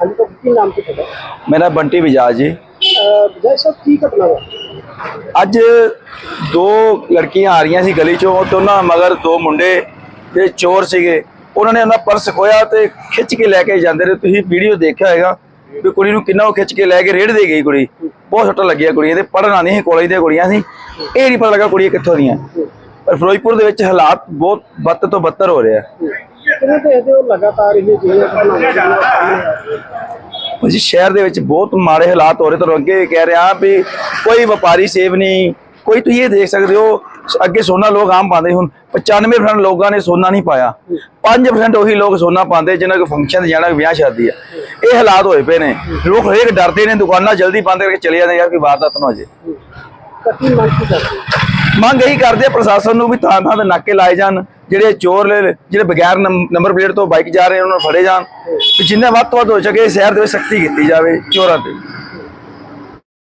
ਹਾਂਜੀ ਤਾਂ ਕੀ ਨਾਮ ਕੀ ਤੁਹਾਡਾ? ਮੇਰਾ ਬੰਟੀ ਵਿਜਾਜ ਜੀ। ਜੈ ਸਾਹਿਬ ਕੀ ਘਟਨਾ ਵਾ ਅੱਜ ਦੋ ਲੜਕੀਆਂ ਆ ਰਹੀਆਂ ਸੀ ਗਲੀ ਚੋਂ ਤੇ ਉਹਨਾਂ ਮਗਰ ਦੋ ਮੁੰਡੇ ਜਿਹੜੇ ਚੋਰ ਸੀਗੇ ਉਹਨਾਂ ਨੇ ਉਹਨਾਂ ਪਰਸ ਖੋਇਆ ਤੇ ਖਿੱਚ ਕੇ ਲੈ ਕੇ ਜਾਂਦੇ ਰਹੇ। ਤੁਸੀਂ ਵੀਡੀਓ ਦੇਖਿਆ ਹੋਵੇਗਾ ਵੀ ਕੁੜੀ ਨੂੰ ਕਿੰਨਾ ਉਹ ਖਿੱਚ ਕੇ ਲੈ ਕੇ ਰੇੜ ਦੇ ਗਈ ਕੁੜੀ। ਬਹੁਤ ਸੱਟਾਂ ਲੱਗੀਆਂ ਕੁੜੀਆਂ ਤੇ ਪੜਨ ਆਉਂਦੀਆਂ ਸੀ ਕਾਲਜ ਦੀਆਂ ਕੁੜੀਆਂ ਸੀ। ਇਹ ਨਹੀਂ ਪਤਾ ਲੱਗਾ ਕੁੜੀਆਂ ਕਿੱਥੋਂ ਦੀਆਂ। ਪਰ ਫਿਰੋਜ਼ਪੁਰ ਦੇ ਵਿੱਚ ਹਾਲਾਤ ਬਹੁਤ ਬੱਤ ਤੋਂ ਬੱਤਰ ਹੋ ਰਿਹਾ ਕਿਵੇਂ ਦੇਖਦੇ ਹੋ ਲਗਾਤਾਰ ਇਹ ਭਾਜੀ ਸ਼ਹਿਰ ਦੇ ਵਿੱਚ ਬਹੁਤ ਮਾੜੇ ਹਾਲਾਤ ਹੋ ਰਹੇ ਤੁਹਾਨੂੰ ਅੱਗੇ ਵੀ ਕਹਿ ਰਿਹਾ ਵੀ ਕੋਈ ਵਪਾਰੀ ਸੇਵ ਨਹੀਂ ਕੋਈ ਤੁਸੀਂ ਇਹ ਦੇਖ ਸਕਦੇ ਹੋ ਅੱਗੇ ਸੋਨਾ ਲੋਕ ਆਮ ਪਾਉਂਦੇ ਹੁਣ 95% ਲੋਕਾਂ ਨੇ ਸੋਨਾ ਨਹੀਂ ਪਾਇਆ। 5% ਉਹੀ ਲੋਕ ਸੋਨਾ ਪਾਉਂਦੇ ਜਿਨ੍ਹਾਂ ਕੋ ਫੰਕਸ਼ਨ ਜਾਣਾ ਵਿਆਹ ਸ਼ਾਦੀ ਆ। ਇਹ ਹਾਲਾਤ ਹੋਏ ਪਏ ਨੇ। ਲੋਕ ਹਰੇਕ ਡਰਦੇ ਨੇ ਦੁਕਾਨਾਂ ਜਲਦੀ ਬੰਦ ਕਰਕੇ ਚਲੇ ਜਾਂਦੇ ਯਾਰ ਕੋਈ ਵਾਰਦਾਤ ਨਾ ਹੋ ਜੇ ਮੰਗ ਕੀ ਕਰਦੇ? ਮੰਗ ਇਹੀ ਕਰਦੇ ਆ ਪ੍ਰਸ਼ਾਸਨ ਨੂੰ ਵੀ ਥਾਂ ਥਾਂ ਤੇ ਨਾਕੇ ਲਾਏ ਜਾਣ, ਜਿਹੜੇ ਚੋਰ ਜਿਹੜੇ ਬਗੈਰ ਨੰਬ- ਨੰਬਰ ਪਲੇਟ ਤੋਂ ਬਾਈਕ ਜਾ ਰਹੇ ਉਹਨਾਂ ਨੂੰ ਫੜੇ ਜਾਣ, ਤੇ ਜਿੰਨਾ ਵੱਧ ਤੋਂ ਵੱਧ ਹੋ ਸਕੇ ਸ਼ਹਿਰ ਦੇ ਵਿੱਚ ਸਖਤੀ ਕੀਤੀ ਜਾਵੇ ਚੋਰਾਂ ਤੇ।